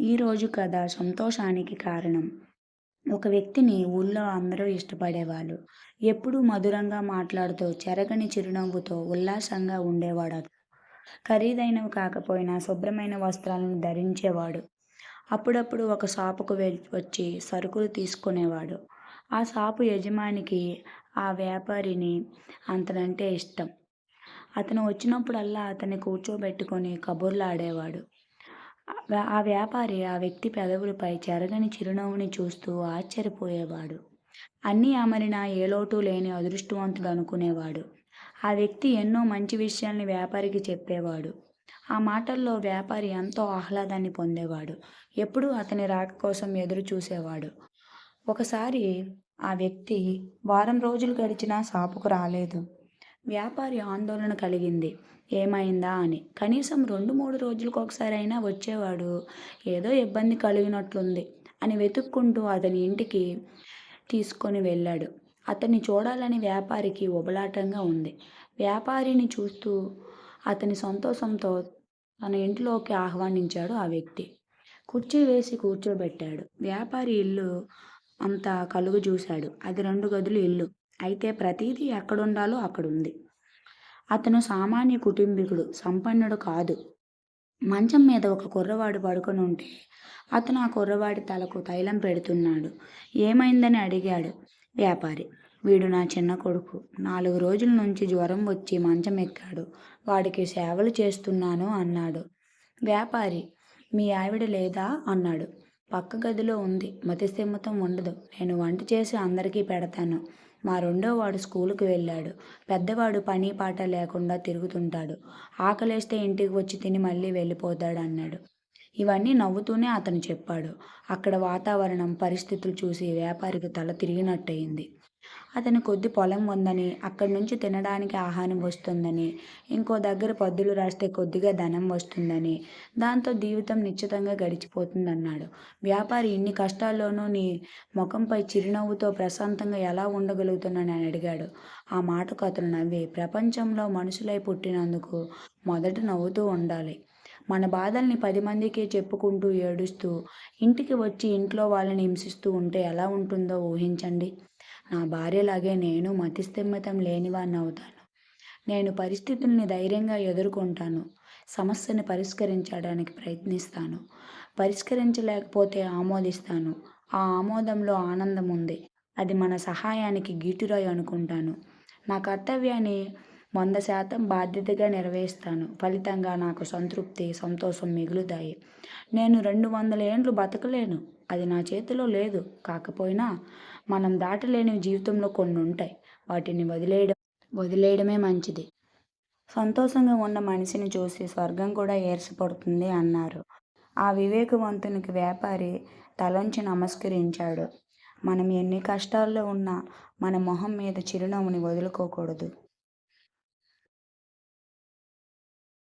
ఈరోజు కథ సంతోషానికి కారణం. ఒక వ్యక్తిని ఊళ్ళో అందరూ ఇష్టపడేవాళ్ళు. ఎప్పుడూ మధురంగా మాట్లాడుతూ, చెరగని చిరునవ్వుతో ఉల్లాసంగా ఉండేవాడతను. ఖరీదైనవి కాకపోయినా శుభ్రమైన వస్త్రాలను ధరించేవాడు. అప్పుడప్పుడు ఒక షాపుకు వచ్చి సరుకులు తీసుకునేవాడు. ఆ షాపు యజమానికి ఆ వ్యాపారిని అతనంటే ఇష్టం. అతను వచ్చినప్పుడల్లా అతన్ని కబుర్లు కబుర్లాడేవాడు. ఆ వ్యాపారి ఆ వ్యక్తి పెదవులపై చెరగని చిరునవ్వుని చూస్తూ ఆశ్చర్యపోయేవాడు. అన్నీ అమరినా ఏ లోటు లేని అదృష్టవంతుడు అనుకునేవాడు. ఆ వ్యక్తి ఎన్నో మంచి విషయాల్ని వ్యాపారికి చెప్పేవాడు. ఆ మాటల్లో వ్యాపారి ఎంతో ఆహ్లాదాన్ని పొందేవాడు. ఎప్పుడూ అతని రాక కోసం ఎదురు చూసేవాడు. ఒకసారి ఆ వ్యక్తి వారం రోజులు గడిచినా షాపుకు రాలేదు. వ్యాపారి ఆందోళన కలిగింది. ఏమైందా అని. కనీసం రెండు మూడు రోజులకు ఒకసారైనా వచ్చేవాడు. ఏదో ఇబ్బంది కలిగినట్లుంది అని వెతుక్కుంటూ అతని ఇంటికి తీసుకొని వెళ్ళాడు. అతన్ని చూడాలని వ్యాపారికి ఉబలాటంగా ఉంది. వ్యాపారిని చూస్తూ అతని సంతోషంతో తన ఇంట్లోకి ఆహ్వానించాడు ఆ వ్యక్తి. కుర్చీ వేసి కూర్చోబెట్టాడు. వ్యాపారి ఇల్లు అంతా కలుగజూశాడు. అది రెండు గదులు ఇల్లు. అయితే ప్రతిదీ ఎక్కడుండాలో అక్కడుంది. అతను సామాన్య కుటుంబీకుడు. సంపన్నుడు కాదు. మంచం మీద ఒక కుర్రవాడు పడుకొని ఉంటే అతను ఆ కుర్రవాడి తలకు తైలం పెడుతున్నాడు. ఏమైందని అడిగాడు వ్యాపారి. వీడు నా చిన్న కొడుకు. నాలుగు రోజుల నుంచి జ్వరం వచ్చి మంచం ఎక్కాడు. వాడికి సేవలు చేస్తున్నాను అన్నాడు. వ్యాపారి మీ ఆవిడ లేదా? అన్నాడు. పక్క గదిలో ఉంది. మతిస్థిమతం ఉండదు. నేను వంట చేసి అందరికీ పెడతాను. మా రెండో వాడు స్కూలుకు వెళ్ళాడు. పెద్దవాడు పని పాట లేకుండా తిరుగుతుంటాడు. ఆకలేస్తే ఇంటికి వచ్చి తిని మళ్ళీ వెళ్ళిపోతాడు అన్నాడు. ఇవన్నీ నవ్వుతూనే అతను చెప్పాడు. అక్కడ వాతావరణం, పరిస్థితులు చూసి వ్యాపారికి తల తిరిగినట్టయింది. అతని కొద్ది పొలం ఉందని, అక్కడి నుంచి తినడానికి ఆహారం వస్తుందని, ఇంకో దగ్గర పద్దులు రాస్తే కొద్దిగా ధనం వస్తుందని, దాంతో జీవితం నిశ్చితంగా గడిచిపోతుందన్నాడు. వ్యాపారి ఇన్ని కష్టాల్లోనూ నీ ముఖంపై చిరునవ్వుతో ప్రశాంతంగా ఎలా ఉండగలుగుతున్నానని అడిగాడు. ఆ మాటకు అతను నవ్వి, ప్రపంచంలో మనుషులై పుట్టినందుకు మొదట నవ్వుతూ ఉండాలి. మన బాధల్ని పదిమందికి చెప్పుకుంటూ ఏడుస్తూ, ఇంటికి వచ్చి ఇంట్లో వాళ్ళని హింసిస్తూ ఉంటే ఎలా ఉంటుందో ఊహించండి. నా భార్యలాగే నేను మతిస్థిమితం లేనివాణ్ణవుతాను. నేను పరిస్థితుల్ని ధైర్యంగా ఎదుర్కొంటాను. సమస్యని పరిష్కరించడానికి ప్రయత్నిస్తాను. పరిష్కరించలేకపోతే ఆమోదిస్తాను. ఆ ఆమోదంలో ఆనందం ఉంది. అది మన సహాయానికి గీటురాయి అనుకుంటాను. నా కర్తవ్యాన్ని వంద శాతం బాధ్యతగా నెరవేరుస్తాను. ఫలితంగా నాకు సంతృప్తి, సంతోషం మిగులుతాయి. నేను రెండు వందల ఏండ్లు బతకలేను. అది నా చేతిలో లేదు. కాకపోయినా మనం దాటలేని జీవితంలో కొన్ని ఉంటాయి వాటిని వదిలేయడం వదిలేయడమే మంచిది. సంతోషంగా ఉన్న మనిషిని చూసి స్వర్గం కూడా ఈర్ష్యపడుతుంది అన్నారు. ఆ వివేకవంతునికి వ్యాపారి తలంచి నమస్కరించాడు. మనం ఎన్ని కష్టాల్లో ఉన్నా మన మొహం మీద చిరునవ్వుని వదులుకోకూడదు.